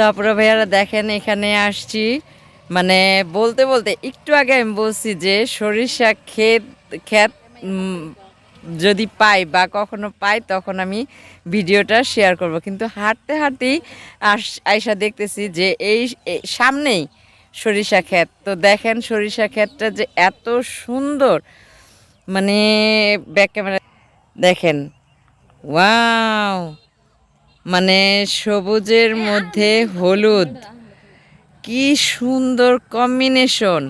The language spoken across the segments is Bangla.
তারপরে ভাইয়ারা দেখেন, এখানে আসছি। মানে বলতে বলতে একটু আগে আমি বলছি যে সরিষা ক্ষেত ক্ষেত যদি পাই বা কখনো পাই তখন আমি ভিডিওটা শেয়ার করব। কিন্তু হাঁটতে হাঁটতেই আয়সা দেখতেছি যে এই সামনেই সরিষা ক্ষেত। তো দেখেন সরিষা ক্ষেতটা যে এত সুন্দর। মানে ব্যাক ক্যামেরা, দেখেন। ওয়াও! মানে সবুজের মধ্যে হলুদ। কি সুন্দর কম্বিনেশন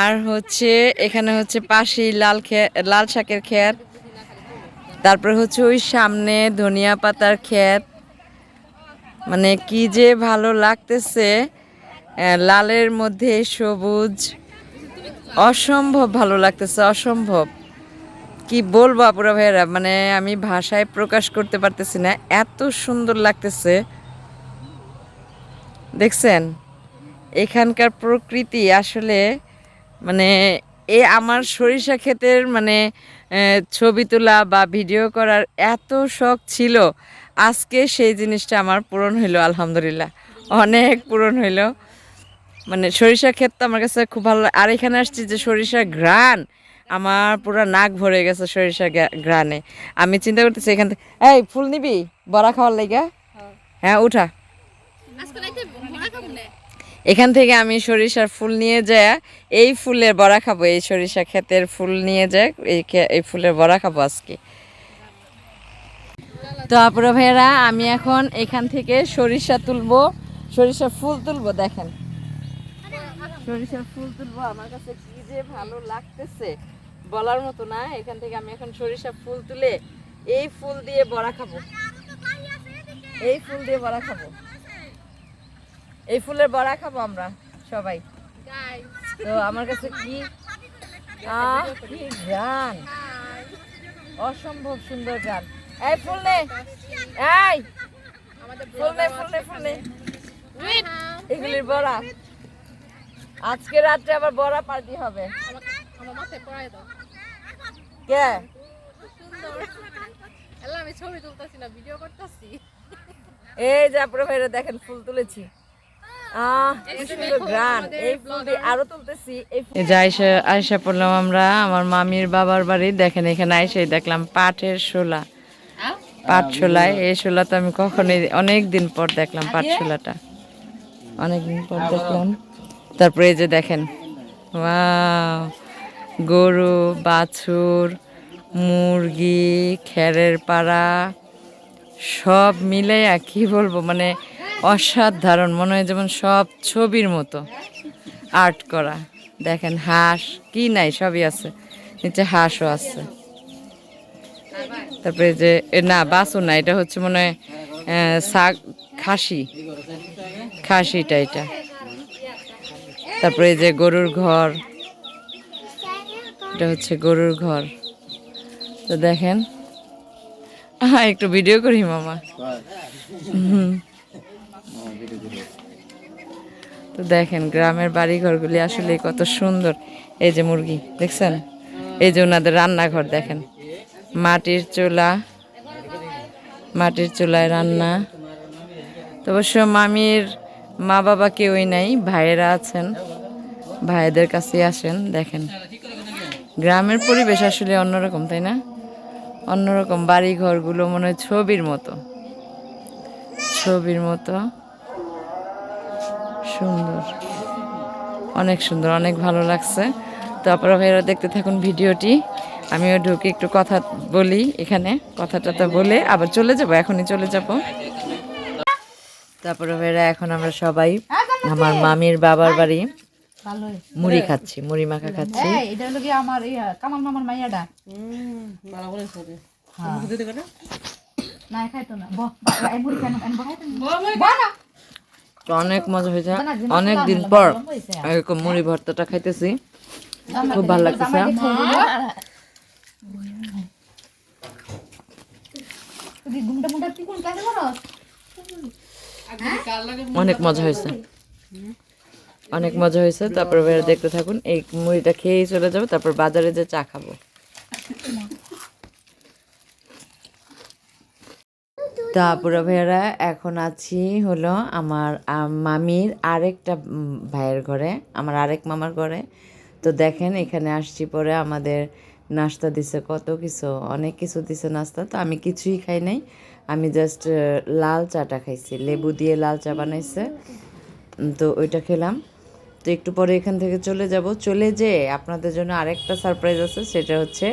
আর হচ্ছে, এখানে হচ্ছে পাশেই লাল লাল শাকের ক্ষেত তারপরে হচ্ছে ওই সামনে ধনিয়া পাতার ক্ষেত মানে কি যে ভালো লাগতেছে। লালের মধ্যে সবুজ। অসম্ভব ভালো লাগতেছে, অসম্ভব। কি বলব আপুরা ভাইয়েরা? মানে আমি ভাষায় প্রকাশ করতে পারতেছি না। এত সুন্দর লাগতেছে। দেখছেন? এখানকার প্রকৃতি আসলে মানে এ আমার সরিষা ক্ষেতের মানে ছবি তোলা বা ভিডিও করার এত শখ ছিল। আজকে সেই জিনিসটা আমার পূরণ হইল, আলহামদুলিল্লাহ। অনেক পূরণ হইল। মানে সরিষা ক্ষেত তো আমার কাছে খুব ভালো আর এখানে আসছি যে সরিষা ঘ্রাণ। আমার পুরো নাক ভরে গেছে সরিষা গ্রা- ঘ্রাণে আমি চিন্তা করতেছি এখান থেকে এই ফুল নিবি? বড়া খাওয়ার লাইগা হ্যাঁ উঠা। এখান থেকে আমি সরিষার ফুল নিয়ে যায় এই ফুলের বড়া খাব এই সরিষা ক্ষেতের ফুল নিয়ে যায় এই এই ফুলের বড়া খাব আজকে। তো আপুরা ভাইয়েরা আমি এখন এখান থেকে সরিষা তুলবো সরিষার ফুল তুলবো দেখেন। সরিষার ফুল তুলবো আমার কাছে কি যে ভালো লাগতেছে। বলার মতো না। এখান থেকে আমি এখন সরিষা ফুল তুলে এই ফুল দিয়ে বড়া খাব। এই ফুল দিয়ে বড়া খাব। এই ফুলের বড়া খাব আমরা সবাই। তো আমার কাছে কি? গান? অসম্ভব সুন্দর গান। এই ফুল নে। এই। ফুল নে ফুল নে ফুল নে। এগুলির বড়া। আজকে রাত্রে আবার বড়া পার্টি হবে। আমার মাথায় পড়ায় দাও। কে? আমি ছবি তুলতেছি না ভিডিও করতেছি। এই যে আপনারা ভাইরা দেখেন ফুল তুলেছি। আহ কি সুন্দর গান এই ফুল দিয়ে আরও তুলতেছি এই যে আয়সা আয়সা পড়লাম আমরা আমার মামির বাবার বাড়ি। দেখেন এখানে আয়সাই দেখলাম পাটের শোলা। পাট শোলায়। এই শোলা তো আমি কখনোই অনেক দিন পর দেখলাম পাট শোলাটা। অনেক দিন পর দেখলাম। তারপরে এই যে দেখেন ওয়াও। গরু, বাছুর, মুরগি, খেরের পাড়া, সব মিলে কি বলব মানে অসাধারণ। মনে হয় যেমন সব ছবির মতো আর্ট করা। দেখেন হাঁস, কি নাই, সবই আছে। নিচে হাঁসও আছে। তারপরে যে না বাসু না, এটা হচ্ছে মনে হয় শাক, খাসি। খাসিটা এটা। তারপরে যে গরুর ঘর এটা হচ্ছে গরুর ঘর। তো দেখেন। আহা, একটু ভিডিও করি মামা। তো দেখেন গ্রামের বাড়ি ঘরগুলি আসলে কত সুন্দর। এই যে মুরগি দেখছেন? এই যে ওনাদের রান্নাঘর দেখেন। মাটির চুলা মাটির চুলায় রান্না। তো অবশ্য মামির মা বাবা কেউই নাই ভাইয়েরা আছেন। ভাইদের কাছে আসেন দেখেন। গ্রামের পরিবেশ আসলে অন্যরকম, তাই না? অন্যরকম বাড়ি ঘরগুলো মনে হয় ছবির মতো। ছবির মতো। সুন্দর। অনেক সুন্দর, অনেক ভালো লাগছে। তো আপনারা দেখতে থাকুন ভিডিওটি। আমিও ঢুকে একটু কথা বলি এখানে কথা টথা বলে আবার চলে যাব, এখনই চলে যাব। তারপরে ভাইয়েরা, এখন আমরা সবাই, আমার মামির বাবার বাড়ি। মুড়ি খাচ্ছি মুড়ি মাখা খাচ্ছি। এটা হলো কি আমার ইয়া কামাল মামার মাইয়াটা। ভালো করে ছবি না? খাইতো না। বহ বা- এই মুড়ি কেন কেন না। অনেক মজা হয়েছে। অনেক দিন পর এরকম মুড়ি ভর্তাটা খাইতেছি। খুব ভালো লাগতেছে। অনেক মজা হয়েছে। অনেক মজা হয়েছে। তারপর বের দেখতে থাকুন, এই মুড়িটা খেয়েই চলে যাব, তারপর বাজারে যে চা খাব। তা আপুরা ভাইয়ারা, এখন আছি হলো আমার মামির আরেকটা ভাইয়ের ঘরে, আমার আরেক মামার ঘরে। তো দেখেন, এখানে আসছি পরে আমাদের নাস্তা দিছে, কত কিছু, অনেক কিছু দিছে নাস্তা। তো আমি কিছুই খাই নাই, আমি জাস্ট লাল চাটা খাইছি, লেবু দিয়ে লাল চা বানাইছে। তো ওইটা খেলাম। তো একটু পরে এখান থেকে চলে যাব। চলে যে আপনাদের জন্য আরেকটা সারপ্রাইজ আছে সেটা হচ্ছে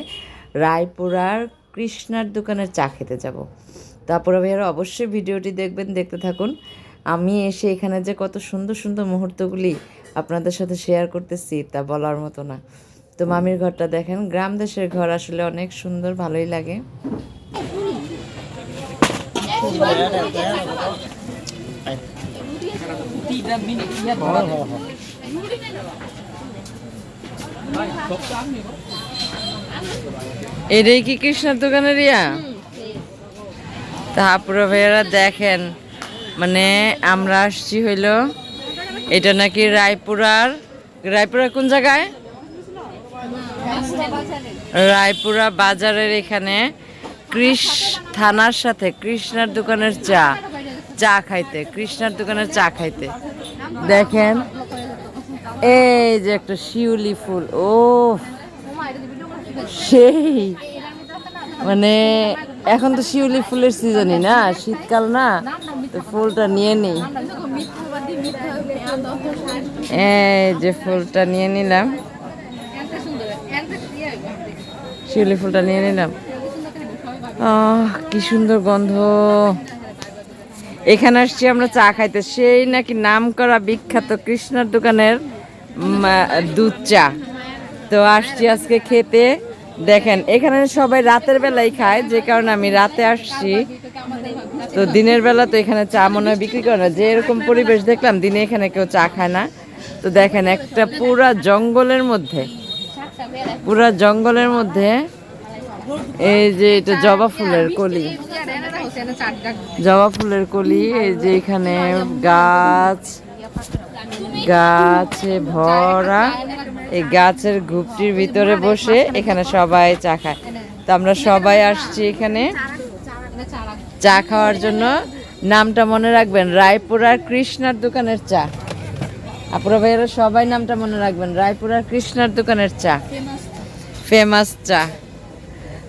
রায়পুরার কৃষ্ণার দোকানের চা খেতে যাব। তারপরে ভাইয়ারা অবশ্যই ভিডিওটি দেখবেন দেখতে থাকুন। আমি এসে এখানে যে কত সুন্দর সুন্দর মুহূর্তগুলি আপনাদের সাথে শেয়ার করতেছি তা বলার মতো না। তো মামির ঘরটা দেখেন গ্রাম দেশের ঘর আসলে অনেক সুন্দর ভালোই লাগে। এটাই কি কৃষ্ণার দোকানের ইয়া তারপরে ভাইয়ারা দেখেন মানে আমরা আসছি হইল, এটা নাকি রায়পুরার, রায়পুরা কোন জায়গায়? রায়পুরা বাজারের এখানে কৃষ থানার সাথে, কৃষ্ণার দোকানের চা চা খাইতে, কৃষ্ণার দোকানের চা খাইতে। দেখেন এই যে একটা শিউলি ফুল ও সেই। মানে এখন তো শিউলি ফুলের সিজনই না, শীতকাল না, তো ফুলটা নিয়ে নিই। এই যে ফুলটা নিয়ে নিলাম। শিউলি ফুলটা নিয়ে নিলাম। কি সুন্দর গন্ধ। এখানে আসছি আমরা চা খাইতে। সেই নাকি নাম করা বিখ্যাত কৃষ্ণার দোকানের দুধ চা। তো আসছি আজকে খেতে। দেখেন, এখানে সবাই রাতের বেলায় খায়, যে কারণে আমি রাতে আসছি। তো দিনের বেলা তো এখানে চা মনে হয় বিক্রি করে না। যে এরকম পরিবেশ দেখলাম, দিনে এখানে কেউ চা খায় না। তো দেখেন, একটা পুরা জঙ্গলের মধ্যে, পুরা জঙ্গলের মধ্যে এই যে এটা জবা ফুলের কলি। জবা ফুলের কলি, এই যে এখানে গাছ গাছে ভরা এই গাছের গুপটির ভিতরে বসে এখানে সবাই চা খায়। তো আমরা সবাই আসছি এখানে। চা খাওয়ার জন্য। নামটা মনে রাখবেন রায়পুরার কৃষ্ণার দোকানের চা। আপনারা ভাইয়েরা, সবাই নামটা মনে রাখবেন রায়পুরার কৃষ্ণার দোকানের চা। ফেমাস চা।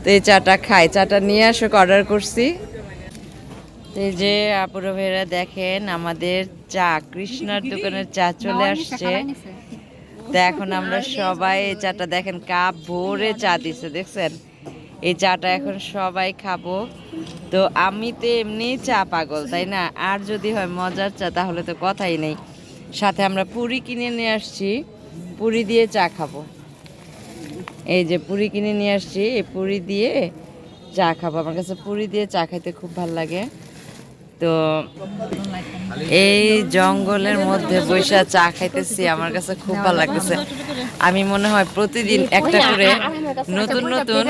তো এই চাটা খাই। চাটা নিয়ে আসো অর্ডার করছি। এই যে আপুরা ভাইয়েরা দেখেন আমাদের চা কৃষ্ণার দোকানের চা চলে আসছে। তো এখন আমরা সবাই এই চাটা দেখেন কাপ ভরে চা দিচ্ছে দেখছেন? এই চাটা এখন সবাই খাব। তো আমি তো এমনি চা পাগল তাই না? আর যদি হয় মজার চা তাহলে তো কথাই নেই। সাথে আমরা পুরি কিনে নিয়ে আসছি। পুরি দিয়ে চা খাব। এই যে পুরি কিনে নিয়ে আসছি এই পুরি দিয়ে চা খাব। আমার কাছে পুরি দিয়ে চা খাইতে খুব ভালো লাগে। তো এই জঙ্গলের মধ্যে বৈশা চা খাইতেছি আমার কাছে খুব ভালো লাগতেছে। আমি মনে হয় প্রতিদিন একটা করে নতুন নতুন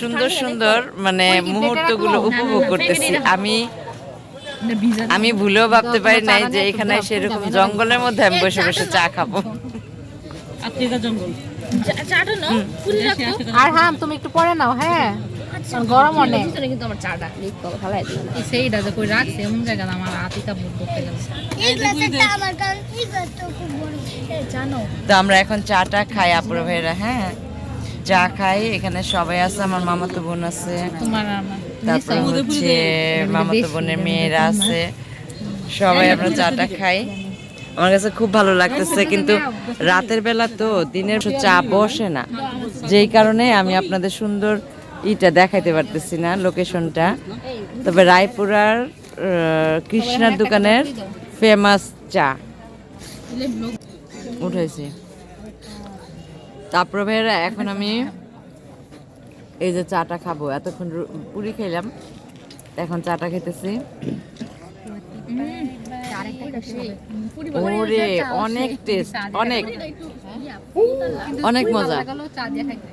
সুন্দর সুন্দর মানে মুহূর্তগুলো উপভোগ করতেছি। আমি আমি ভুলেও ভাবতে পারি নাই যে এখানে সেরকম জঙ্গলের মধ্যে আমি বসে বসে চা খাব। জঙ্গল। আর হ্যাঁ তুমি একটু পরে নাও হ্যাঁ? গরম অনেক। কিন্তু আমার চাটা লিক করে ফেলাই দিল সেইটা যে কই রাখছে এমন জায়গা আমার আতিকা ভোট করতে গেল। তো আমরা এখন চাটা খাই আপুর ভাইরা হ্যাঁ? চা খাই এখানে সবাই আছে আমার মামাতো বোন আছে। তোমার তারপরে হচ্ছে মামাতো বোনের মেয়েরা আছে। সবাই আমরা চাটা খাই। আমার কাছে খুব ভালো লাগতেছে কিন্তু রাতের বেলা তো দিনের চা বসে না। যেই কারণে আমি আপনাদের সুন্দর ইটা দেখাইতে পারতেছি না লোকেশনটা তবে রায়পুরার কৃষ্ণার দোকানের ফেমাস চা। উঠেছি তারপরে ভাইয়েরা, এখন আমি এই যে চাটা খাব। এতক্ষণ পুরি খেলাম এখন চাটা খেতেছি। অনেক টেস্ট অনেক। অনেক মজা লাগালো চা দিয়ে খাইতে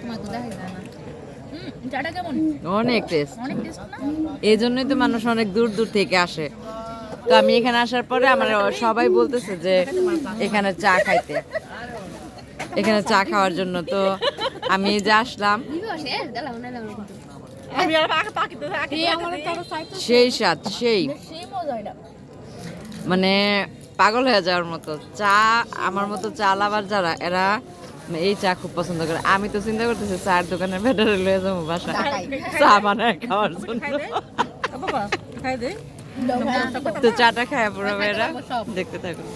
তোমার তো দেখা যায় না চাটা কেমন অনেক টেস্ট অনেক টেস্ট না? এই জন্যই তো মানুষ অনেক দূর দূর থেকে আসে। তো আমি এখানে আসার পরে আমার সবাই বলতেছে যে এখানে চা খাইতে। এখানে চা খাওয়ার জন্য। তো আমি যে আসলাম। সেই স্বাদ সেই। মানে পাগল হয়ে যাওয়ার মতো। চা আমার মতো চা লাভার যারা এরা এই চা খুব পছন্দ করে। আমি তো চিন্তা করতেছি চার দোকানের ভেতরে লয়ে যাব বাসা চা বানায় খাওয়ার জন্য। তো চাটা খায় পুরো মেয়েরা। দেখতে থাকুন।